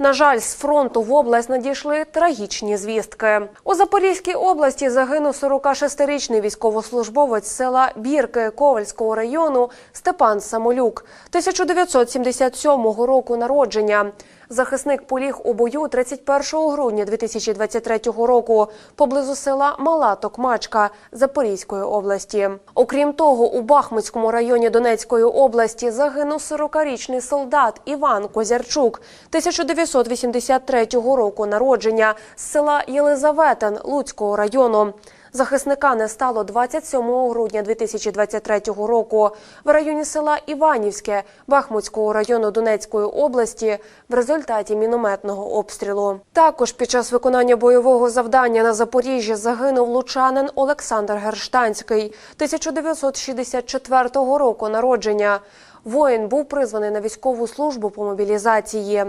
На жаль, з фронту в область надійшли трагічні звістки. У Запорізькій області загинув 46-річний військовослужбовець села Бірки Ковальського району Степан Самолюк, 1977 року народження. Захисник поліг у бою 31 грудня 2023 року поблизу села Мала Токмачка Запорізької області. Окрім того, у Бахмутському районі Донецької області загинув 40-річний солдат Іван Козярчук 1983 року народження з села Єлизаветин Луцького району. Захисника не стало 27 грудня 2023 року в районі села Іванівське Бахмутського району Донецької області в результаті мінометного обстрілу. Також під час виконання бойового завдання на Запоріжжі загинув лучанин Олександр Герштанський 1964 року народження. Воїн був призваний на військову службу по мобілізації.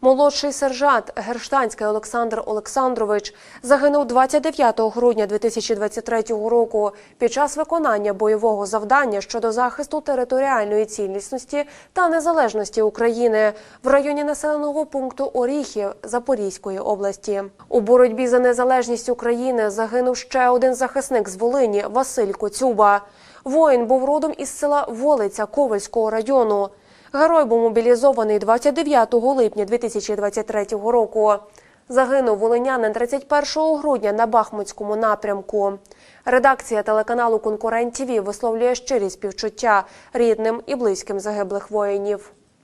Молодший сержант Герштанський Олександр Олександрович загинув 29 грудня 2023 року під час виконання бойового завдання щодо захисту територіальної цілісності та незалежності України в районі населеного пункту Оріхів Запорізької області. У боротьбі за незалежність України загинув ще один захисник з Волині Василь Коцюба. Воїн був родом із села Волиця Ковальського району. Герой був мобілізований 29 липня 2023 року. Загинув волинянин 31 грудня на Бахмутському напрямку. Редакція телеканалу Конкурент ТІВІ висловлює щирі співчуття рідним і близьким загиблих воїнів.